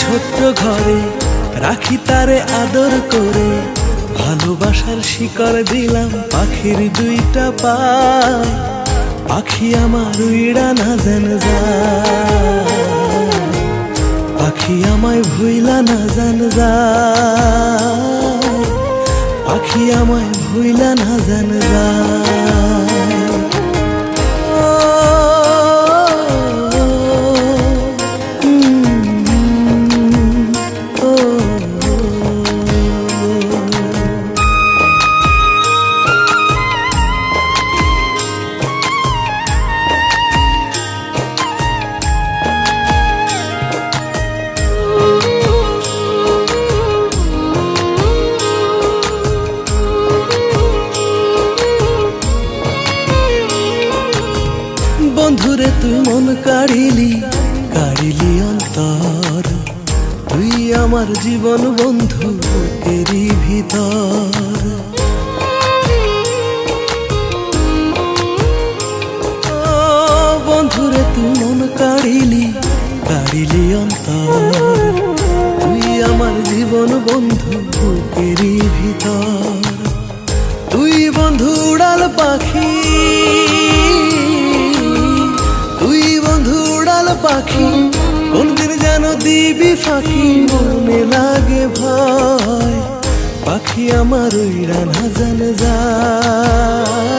ছোট্ট ঘরে রাখি তারে আদর করে। ভালোবাসার শিকড় দিলাম পাখির দুইটা পাখি আমার উইড়া না যায়। পাখি আমায় ভুইলা না জান পাখি আমায় ভুইলা না জান তুই মন কাড়িলি কাড়িলি অন্তর। তুই আমার জীবন বন্ধু এরই ভিতর। বন্ধুরে, তুই মন কাড়িলি কাড়িলি অন্তর। তুই আমার জীবন বন্ধু এরই ভিতর। তুই বন্ধু উড়াল পাখি। পাখি কোনদিন যেন দিবি ফাঁকি, মনে লাগে ভয়। পাখি আমার উড়া না জান যায়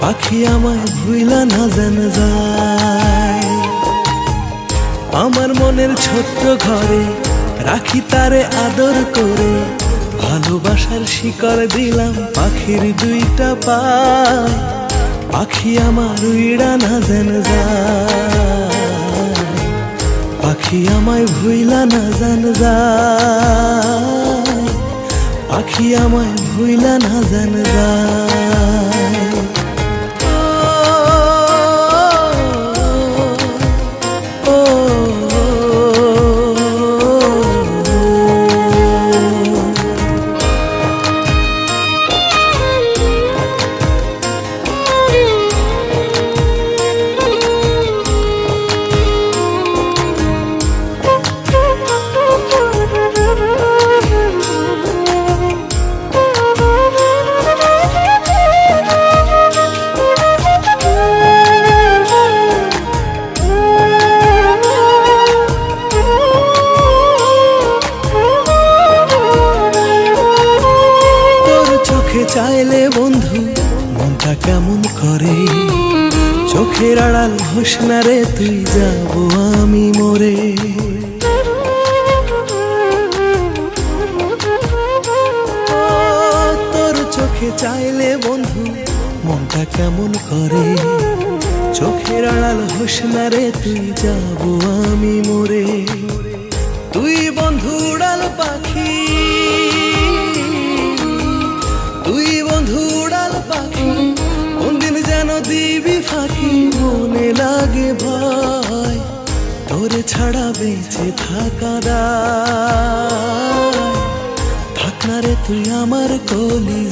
পাখি আমার ভুইলা না জান যায় আমার মনের ছোট্ট ঘরে রাখি তারে আদর করে, ভালোবাসার শিকড় দিলাম পাখির দুইটা পায়। পাখি আমার উইড়া না যেন যায়। পাখি আমায় ভুইলা না জান যায়। পাখি আমায় ভুইলা না জান যায়। চাইলে বন্ধু, মনটা কেমন করে? চোখের আড়াল হোস রে, তুই যাব আমি মরে। তোর চোখে চাইলে বন্ধু, মনটা কেমন করে? চোখের আড়াল হোস রে, তুই যাব আমি মরে। তুই বন্ধু উড়াল পাখি ছাড়া বেঁচে থাকা দায় থাক রে তুই আমার কলি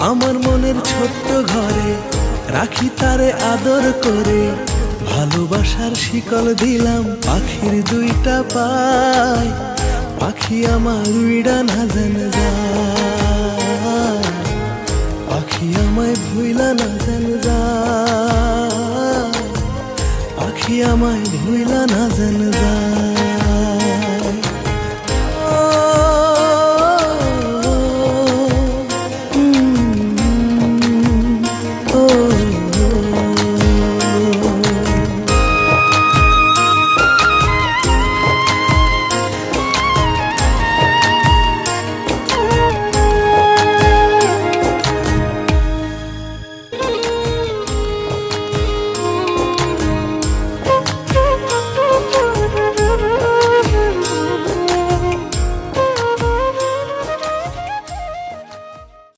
আমার মনের ছোট্ট ঘরে রাখি তারে আদর করে। ভালোবাসার শিকল দিলাম, পাখির দুইটা পায়। পাখি আমার উইড়া না জান যায়।